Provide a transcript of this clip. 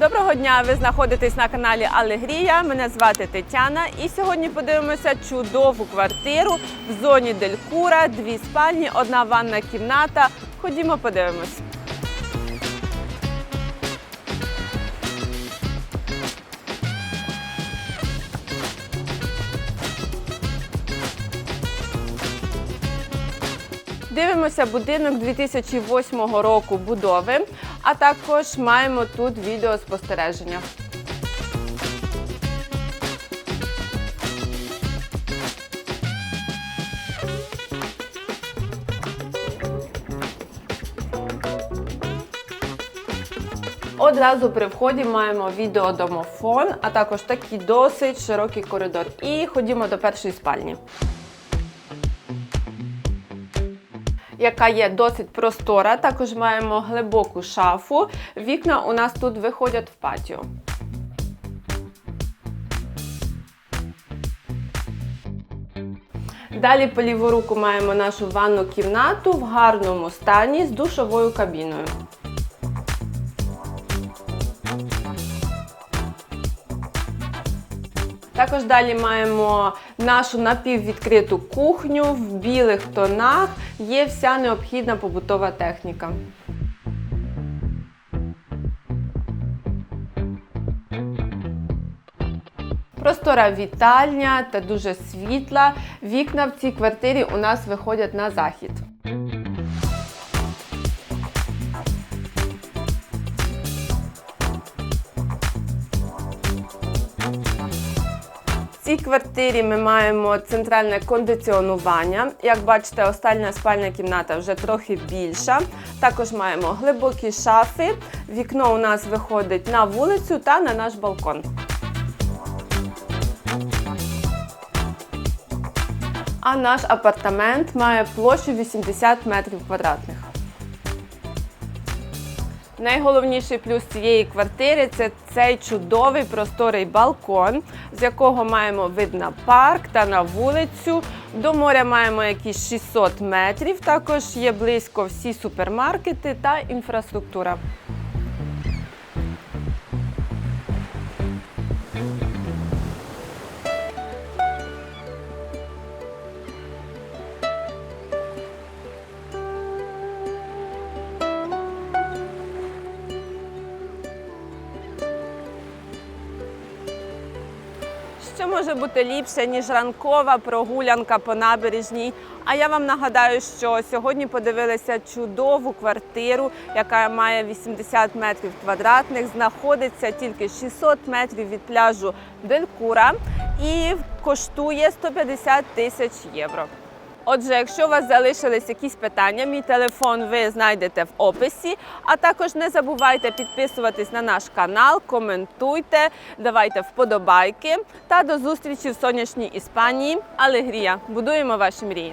Доброго дня! Ви знаходитесь на каналі Алегрія. Мене звати Тетяна. І сьогодні подивимося чудову квартиру в зоні Делькура. Дві спальні, одна ванна кімната. Ходімо, подивимось. Дивимося будинок 2008 року будови, а також маємо тут відеоспостереження. Одразу при вході маємо відеодомофон, а також такий досить широкий коридор. І ходімо до першої спальні. Яка є досить простора. Також маємо глибоку шафу. Вікна у нас тут виходять в патіо. Далі по ліву руку маємо нашу ванну кімнату в гарному стані з душовою кабіною. Також далі маємо нашу напіввідкриту кухню в білих тонах. Є вся необхідна побутова техніка. Простора вітальня та дуже світла. Вікна в цій квартирі у нас виходять на захід. Цій квартирі ми маємо центральне кондиціонування. Як бачите, остання спальня кімната вже трохи більша. Також маємо глибокі шафи. Вікно у нас виходить на вулицю та на наш балкон. А наш апартамент має площу 80 метрів квадратних. Найголовніший плюс цієї квартири це цей чудовий просторий балкон, з якого маємо вид на парк та на вулицю. До моря маємо якісь 600 метрів. Також є близько всі супермаркети та інфраструктура. Що може бути ліпше, ніж ранкова прогулянка по набережній? А я вам нагадаю, що сьогодні подивилися чудову квартиру, яка має 80 метрів квадратних, знаходиться тільки 600 метрів від пляжу Делькура і коштує 150 тисяч євро. Отже, якщо у вас залишились якісь питання, мій телефон ви знайдете в описі. А також не забувайте підписуватись на наш канал, коментуйте, давайте вподобайки та до зустрічі в сонячній Іспанії. Алегрія! Будуємо ваші мрії!